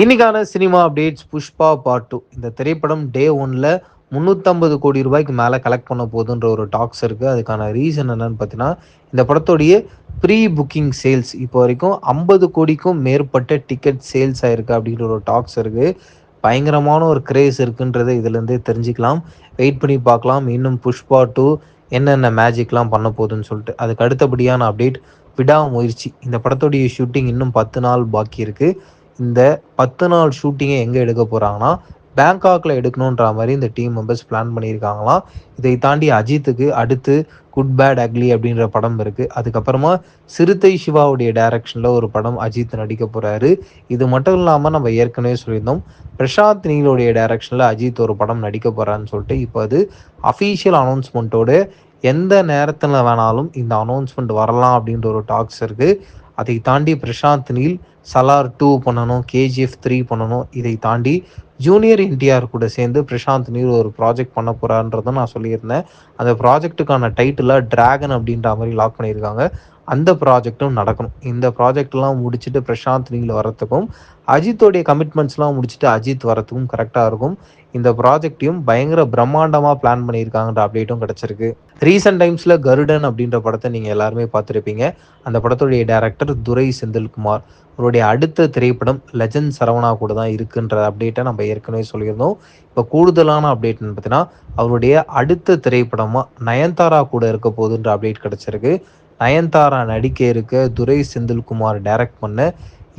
இன்னைக்கான cinema updates Pushpa part two இந்த திரைப்படம் டே ஒன்ல முந்நூற்றம்பது கோடி ரூபாய்க்கு மேலே கலெக்ட் பண்ண போகுதுன்ற ஒரு டாக்ஸ் இருக்குது அதுக்கான ரீசன் என்னன்னு பார்த்தீங்கன்னா இந்த படத்தோடைய ப்ரீ புக்கிங் சேல்ஸ் இப்போ வரைக்கும் ஐம்பது கோடிக்கும் மேற்பட்ட டிக்கெட் சேல்ஸ் ஆயிருக்கு அப்படின்ற ஒரு டாக்ஸ் இருக்குது பயங்கரமான ஒரு கிரேஸ் இருக்குன்றதை இதுலேருந்தே தெரிஞ்சுக்கலாம். வெயிட் பண்ணி பார்க்கலாம். இன்னும் புஷ்பா டூ என்னென்ன மேஜிக்லாம் பண்ண போகுதுன்னு சொல்லிட்டு. அதுக்கு அடுத்தபடியான அப்டேட் விடாமுயற்சி. இந்த படத்தோடைய ஷூட்டிங் இன்னும் பத்து நாள் பாக்கி இருக்குது இந்த பத்து நாள் ஷூட்டிங்கை எங்கே எடுக்க போகிறாங்கன்னா பேங்காக்ல எடுக்கணுன்ற மாதிரி இந்த டீம் மெம்பர்ஸ் பிளான் பண்ணியிருக்காங்களாம். இதை தாண்டி அஜித்துக்கு அடுத்து குட் பேட் அக்லி அப்படின்ற படம் இருக்குது அதுக்கப்புறமா சிறுத்தை சிவாவுடைய டைரக்ஷனில் ஒரு படம் அஜித் நடிக்க போகிறாரு இது மட்டும் இல்லாமல் நம்ம ஏற்கனவே சொல்லியிருந்தோம் பிரசாத் நீலோடைய டைரக்ஷனில் அஜித் ஒரு படம் நடிக்க போகிறான்னு சொல்லிட்டு இப்போ அது அஃபீஷியல் அனௌன்ஸ்மெண்ட்டோட எந்த நேரத்தில் வேணாலும் இந்த அனௌன்ஸ்மெண்ட் வரலாம் அப்படின்ற ஒரு டாக்ஸ் இருக்குது அதை தாண்டி பிரசாந்த் நீல் சலார் டூ பண்ணணும் கேஜிஎஃப் த்ரீ பண்ணணும் இதை தாண்டி ஜூனியர் என்டிஆர் கூட சேர்ந்து பிரசாந்த் நீர் ஒரு ப்ராஜெக்ட் பண்ண போறான்றதை நான் சொல்லியிருந்தேன். அந்த ப்ராஜெக்ட்டுக்கான டைட்டிலாக டிராகன் அப்படின்ற மாதிரி லாக் பண்ணியிருக்காங்க. அந்த ப்ராஜெக்டும் நடக்கணும். இந்த ப்ராஜெக்ட்லாம் முடிச்சுட்டு பிரசாந்த் நீங்கள் வரத்துக்கும் அஜித்தோடைய கமிட்மெண்ட்ஸ்லாம் முடிச்சுட்டு அஜித் வரத்துக்கும் கரெக்டாக இருக்கும். இந்த ப்ராஜெக்டையும் பயங்கர பிரம்மாண்டமாக பிளான் பண்ணியிருக்காங்கன்ற அப்டேட்டும் கிடச்சிருக்கு. ரீசெண்ட் டைம்ஸில் கருடன் அப்படின்ற படத்தை நீங்கள் எல்லாருமே பார்த்துருப்பீங்க. அந்த படத்துடைய டேரக்டர் துரை செந்தில்குமார். அவருடைய அடுத்த திரைப்படம் லெஜண்ட் சரவணா கூட தான் இருக்குன்ற அப்டேட்டை நம்ம ஏற்கனவே சொல்லியிருந்தோம். இப்போ கூடுதலான அப்டேட்னு பார்த்தீங்கன்னா அவருடைய அடுத்த திரைப்படமாக நயன்தாரா கூட இருக்க போகுதுன்ற அப்டேட் கிடச்சிருக்கு. நயன்தாரா நடிக்க இருக்க துரை செந்தில்குமார் டைரக்ட் பண்ண.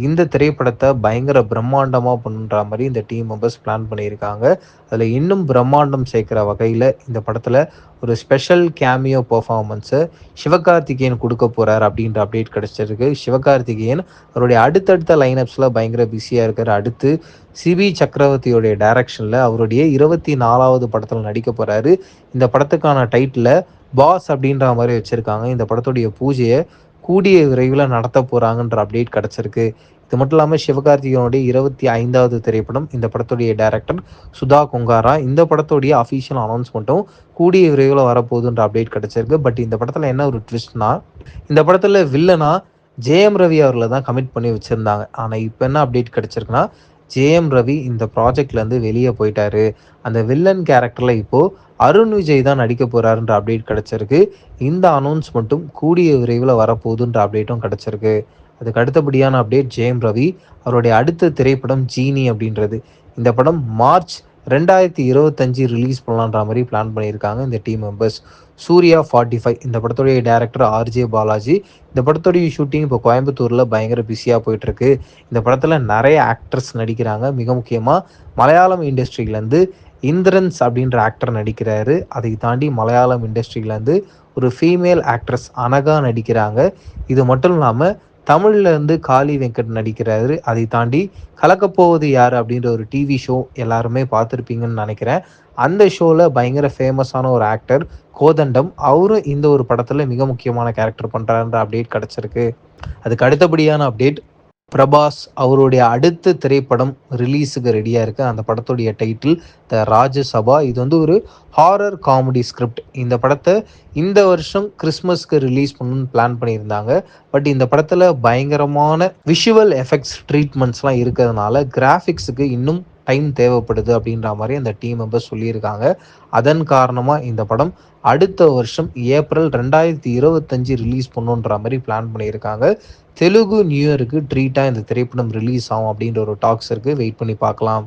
இந்த திரைப்படத்தை பயங்கர பிரம்மாண்டமாக பண்ணுற மாதிரி இந்த டீம் மெம்பர்ஸ் பிளான் பண்ணியிருக்காங்க. அதில் இன்னும் பிரம்மாண்டம் சேர்க்குற வகையில் இந்த படத்தில் ஒரு ஸ்பெஷல் கேமியோ பர்ஃபார்மன்ஸை சிவகார்த்திகேயன் கொடுக்க போகிறார் அப்படின்ற அப்டேட் கிடச்சிருக்கு. சிவகார்த்திகேயன் அவருடைய அடுத்தடுத்த லைனப்ஸில் பயங்கர பிஸியாக இருக்கார். அடுத்து சிபி சக்கரவர்த்தியோடைய டைரக்ஷனில் அவருடைய இருபத்தி நாலாவது படத்தில் நடிக்க போகிறாரு இந்த படத்துக்கான டைட்டில் பாஸ் அப்படின்ற மாதிரி வச்சுருக்காங்க. இந்த படத்துடைய பூஜையை கூடிய விரைவில் நடத்த போகிறாங்கன்ற அப்டேட் கிடச்சிருக்கு. இது மட்டும் இல்லாமல் சிவகார்த்திகனுடைய இருபத்தி ஐந்தாவது திரைப்படம் இந்த படத்துடைய டைரக்டர் சுதா கொங்காரா. இந்த படத்துடைய அஃபீஷியல் அனௌன்ஸ்மெண்ட்டும் கூடிய விரைவில் வரப்போகுதுன்ற அப்டேட் கிடச்சிருக்கு. பட் இந்த படத்தில் என்ன ஒரு ட்விஸ்ட்னா இந்த படத்தில் வில்லனா ஜெயம் ரவி அவர்களை தான் கமிட் பண்ணி வச்சுருந்தாங்க. ஆனால் இப்போ என்ன அப்டேட் கிடச்சிருக்குன்னா ஜேஎம் ரவி இந்த ப்ராஜெக்ட்லேருந்து வெளியே போயிட்டாரு. அந்த வில்லன் கேரக்டரில் இப்போது அருண் விஜய் தான் நடிக்க போகிறாருன்ற அப்டேட் கிடச்சிருக்கு. இந்த அனௌன்ஸ்மெண்ட்டும் கூடிய விரைவில் வரப்போகுதுன்ற அப்டேட்டும் கிடச்சிருக்கு. அதுக்கு அடுத்தபடியான அப்டேட் ஜெயம் ரவி அவருடைய அடுத்த திரைப்படம் ஜீனி அப்படின்றது. இந்த படம் மார்ச் ரெண்டாயிரத்தி இருபத்தஞ்சு ரிலீஸ் பண்ணலான்ற மாதிரி பிளான் பண்ணியிருக்காங்க இந்த team members Suriya forty five இந்த படத்துடைய டேரக்டர் ஆர்ஜே பாலாஜி. இந்த படத்துடைய ஷூட்டிங் இப்போ கோயம்புத்தூரில் பயங்கர பிஸியாக போயிட்டுருக்கு. இந்த படத்தில் நிறைய ஆக்டர்ஸ் நடிக்கிறாங்க. மிக முக்கியமாக மலையாளம் இண்டஸ்ட்ரியிலேருந்து இந்திரன்ஸ் அப்படின்ற ஆக்டர் நடிக்கிறாரு. அதை தாண்டி மலையாளம் இண்டஸ்ட்ரியிலேருந்து ஒரு ஃபீமேல் ஆக்ட்ரஸ் அனகா நடிக்கிறாங்க. இது மட்டும் இல்லாமல் தமிழில் இருந்து காளி வெங்கட் நடிக்கிறாரு. அதை தாண்டி கலக்கப்போவது யார் அப்படின்ற ஒரு டிவி ஷோ எல்லாருமே பார்த்துருப்பீங்கன்னு நினைக்கிறேன். அந்த ஷோவில் பயங்கர ஃபேமஸான ஒரு ஆக்டர் கோதண்டம் அவரும் இந்த ஒரு படத்தில் மிக முக்கியமான கேரக்டர் பண்ணுறாருன்ற அப்டேட் கிடச்சிருக்கு. அதுக்கு அடுத்தபடியான அப்டேட் பிரபாஸ் அவருடைய அடுத்த திரைப்படம் ரிலீஸுக்கு ரெடியாக இருக்குது அந்த படத்துடைய டைட்டில் த ராஜசபா இது வந்து ஒரு ஹாரர் காமெடி ஸ்கிரிப்ட் இந்த படத்தை இந்த வருஷம் கிறிஸ்மஸ்க்கு ரிலீஸ் பண்ணணும்னு பிளான் பண்ணியிருந்தாங்க. பட் இந்த படத்தில் பயங்கரமான விஷுவல் எஃபெக்ட்ஸ் ட்ரீட்மெண்ட்ஸ்லாம் இருக்கிறதுனால கிராஃபிக்ஸுக்கு இன்னும் டைம் தேவைப்படுது அப்படின்ற மாதிரி அந்த டீம் மெம்பர்ஸ் சொல்லியிருக்காங்க. அதன் காரணமாக இந்த படம் அடுத்த வருஷம் ஏப்ரல் ரெண்டாயிரத்தி இருபத்தஞ்சு ரிலீஸ் பண்ணுன்ற மாதிரி பிளான் பண்ணியிருக்காங்க. தெலுங்கு நியூ இயருக்கு ட்ரீட்டாக இந்த திரைப்படம் ரிலீஸ் ஆகும் அப்படின்ற ஒரு டாக்ஸ் இருக்குது வெயிட் பண்ணி பார்க்கலாம்.